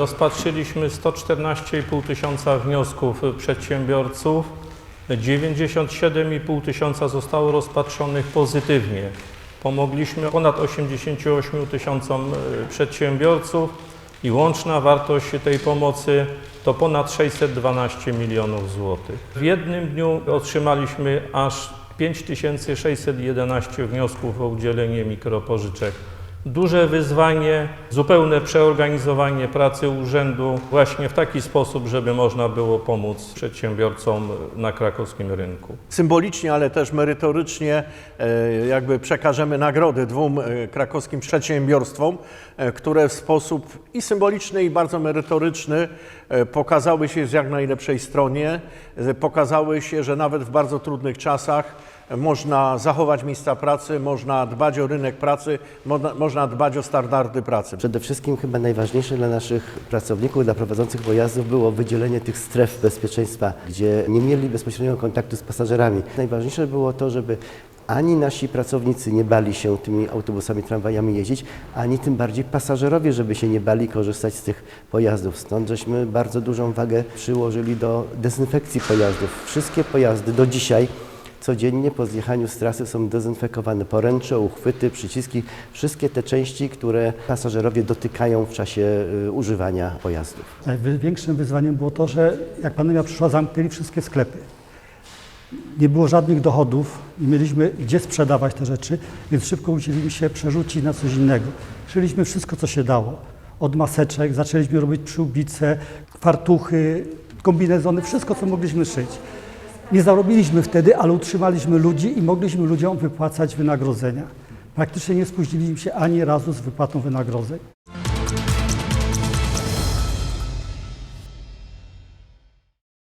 Rozpatrzyliśmy 114,5 tysiąca wniosków przedsiębiorców. 97,5 tysiąca zostało rozpatrzonych pozytywnie. Pomogliśmy ponad 88 tysiącom e, przedsiębiorców i łączna wartość tej pomocy to ponad 612 milionów złotych. W jednym dniu otrzymaliśmy aż 5611 wniosków o udzielenie mikropożyczek. Duże wyzwanie, zupełne przeorganizowanie pracy urzędu właśnie w taki sposób, żeby można było pomóc przedsiębiorcom na krakowskim rynku. Symbolicznie, ale też merytorycznie e, jakby przekażemy nagrody dwóm e, krakowskim przedsiębiorstwom, e, które w sposób i symboliczny, i bardzo merytoryczny pokazały się z jak najlepszej stronie, pokazały się, że nawet w bardzo trudnych czasach można zachować miejsca pracy, można dbać o rynek pracy, można, można dbać o standardy pracy. Przede wszystkim chyba najważniejsze dla naszych pracowników, dla prowadzących pojazdów było wydzielenie tych stref bezpieczeństwa, gdzie nie mieli bezpośredniego kontaktu z pasażerami. Najważniejsze było to, żeby ani nasi pracownicy nie bali się tymi autobusami, tramwajami jeździć, ani tym bardziej pasażerowie, żeby się nie bali korzystać z tych pojazdów. Stąd żeśmy bardzo dużą wagę przyłożyli do dezynfekcji pojazdów. Wszystkie pojazdy do dzisiaj Codziennie po zjechaniu z trasy są dezynfekowane poręcze, uchwyty, przyciski, wszystkie te części, które pasażerowie dotykają w czasie y, używania pojazdów. Największym wyzwaniem było to, że jak pandemia przyszła, zamknęli wszystkie sklepy. Nie było żadnych dochodów, nie mieliśmy gdzie sprzedawać te rzeczy, więc szybko musieliśmy się przerzucić na coś innego. Szyliśmy wszystko, co się dało. Od maseczek, zaczęliśmy robić przyłbice, fartuchy, kombinezony, wszystko, co mogliśmy szyć. Nie zarobiliśmy wtedy, ale utrzymaliśmy ludzi i mogliśmy ludziom wypłacać wynagrodzenia. Praktycznie nie spóźniliśmy się ani razu z wypłatą wynagrodzeń.